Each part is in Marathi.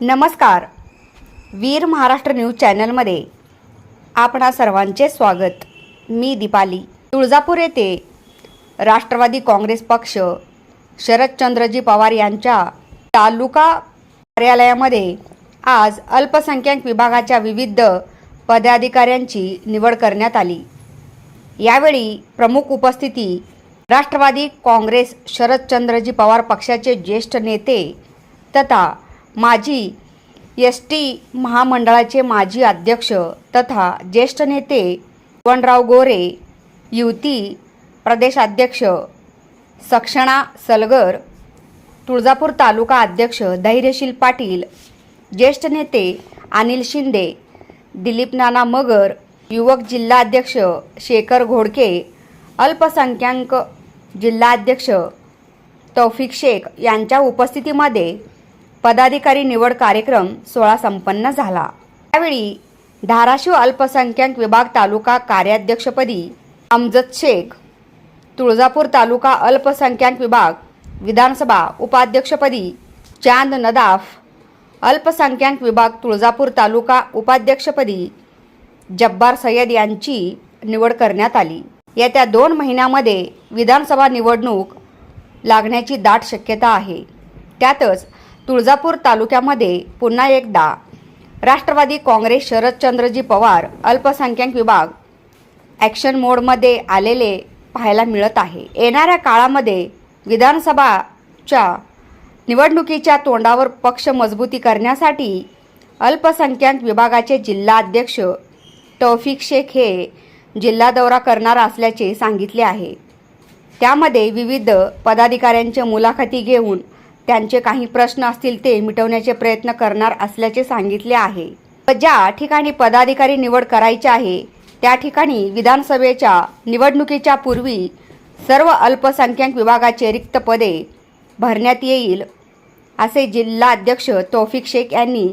नमस्कार. वीर महाराष्ट्र न्यूज चॅनलमध्ये आपणा सर्वांचे स्वागत. मी दीपाली. तुळजापूर येथे राष्ट्रवादी काँग्रेस पक्ष शरदचंद्रजी पवार यांच्या तालुका कार्यालयामध्ये आज अल्पसंख्याक विभागाच्या विविध पदाधिकाऱ्यांची निवड करण्यात आली. यावेळी प्रमुख उपस्थिती राष्ट्रवादी काँग्रेस शरदचंद्रजी पवार पक्षाचे ज्येष्ठ नेते तथा माजी एस टी महामंडळाचे माजी अध्यक्ष तथा ज्येष्ठ नेते वनराव गोरे युती प्रदेशाध्यक्ष सक्षणा सलगर तुळजापूर तालुका अध्यक्ष धैर्यशील पाटील ज्येष्ठ नेते अनिल शिंदे दिलीप नाना मगर युवक जिल्हाध्यक्ष शेखर घोडके अल्पसंख्याक जिल्हाध्यक्ष तौफिक शेख यांच्या उपस्थितीमध्ये पदाधिकारी निवड कार्यक्रम सोळा संपन्न झाला. त्यावेळी धाराशिव अल्पसंख्याक विभाग तालुका कार्याध्यक्षपदी अमजद शेख तुळजापूर तालुका अल्पसंख्याक विभाग विधानसभा उपाध्यक्षपदी चांद नदाफ अल्पसंख्याक विभाग तुळजापूर तालुका उपाध्यक्षपदी जब्बार सय्यद यांची निवड करण्यात आली. येत्या दोन महिन्यामध्ये विधानसभा निवडणूक लागण्याची दाट शक्यता आहे. त्यातच तुळजापूर तालुक्यामध्ये पुन्हा एकदा राष्ट्रवादी काँग्रेस शरदचंद्रजी पवार अल्पसंख्याक विभाग ॲक्शन मोडमध्ये आलेले पाहायला मिळत आहे. येणाऱ्या काळामध्ये विधानसभाच्या निवडणुकीच्या तोंडावर पक्ष मजबूती करण्यासाठी अल्पसंख्याक विभागाचे जिल्हाध्यक्ष तौफिक शेख हे जिल्हा दौरा करणार असल्याचे सांगितले आहे. त्यामध्ये विविध पदाधिकाऱ्यांच्या मुलाखती घेऊन त्यांचे काही प्रश्न असतील ते मिटवण्याचे प्रयत्न करणार असल्याचे सांगितले आहे. ज्या ठिकाणी पदाधिकारी निवड करायची आहे त्या ठिकाणी विधानसभेच्या निवडणुकीच्या पूर्वी सर्व अल्पसंख्याक विभागाचे रिक्त पदे भरण्यात येईल असे जिल्हाध्यक्ष तौफिक शेख यांनी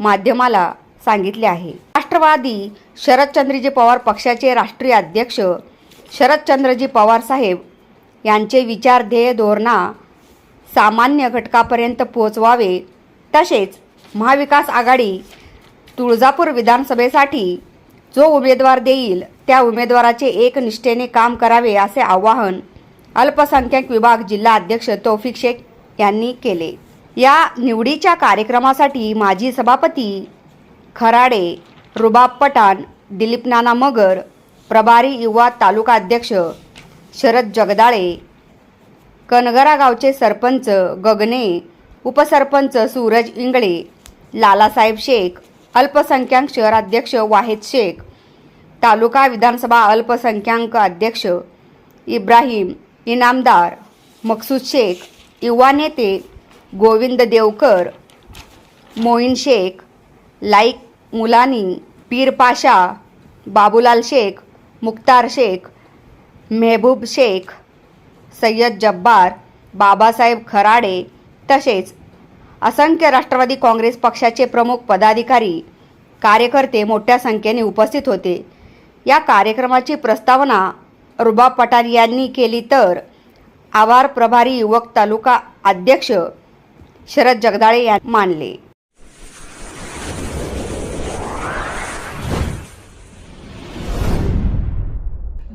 माध्यमाला सांगितले आहे. राष्ट्रवादी शरदचंद्रजी पवार पक्षाचे राष्ट्रीय अध्यक्ष शरदचंद्रजी पवार साहेब यांचे विचार ध्येय धोरणा सामान्य घटकापर्यंत पोहोचवावे. तसेच महाविकास आघाडी तुळजापूर विधानसभेसाठी जो उमेदवार देईल त्या उमेदवाराचे एकनिष्ठेने काम करावे असे आवाहन अल्पसंख्याक विभाग जिल्हा अध्यक्ष तौफिक शेख यांनी केले. या निवडीच्या कार्यक्रमासाठी माजी सभापती खराडे रुबाब पठाण दिलीप नाना मगर प्रभारी युवा तालुका अध्यक्ष शरद जगदाळे कनगरा गावचे सरपंच गगने उपसरपंच सूरज इंगळे लालासाहेब शेख अल्पसंख्याक शहराध्यक्ष वाहेद शेख तालुका विधानसभा अल्पसंख्याक अध्यक्ष इब्राहिम इनामदार मकसूद शेख युवा नेते गोविंद देवकर मोईन शेख लाईक मुलानी पीर पाशा बाबूलाल शेख मुक्तार शेख मेहबूब शेख सय्यद जब्बार बाबासाहेब खराडे तसेच असंख्य राष्ट्रवादी काँग्रेस पक्षाचे प्रमुख पदाधिकारी कार्यकर्ते मोठ्या संख्येने उपस्थित होते. या कार्यक्रमाची प्रस्तावना रुबाब पठाण यांनी केली तर आवार प्रभारी युवक तालुका अध्यक्ष शरद जगदाळे यांनी मानले.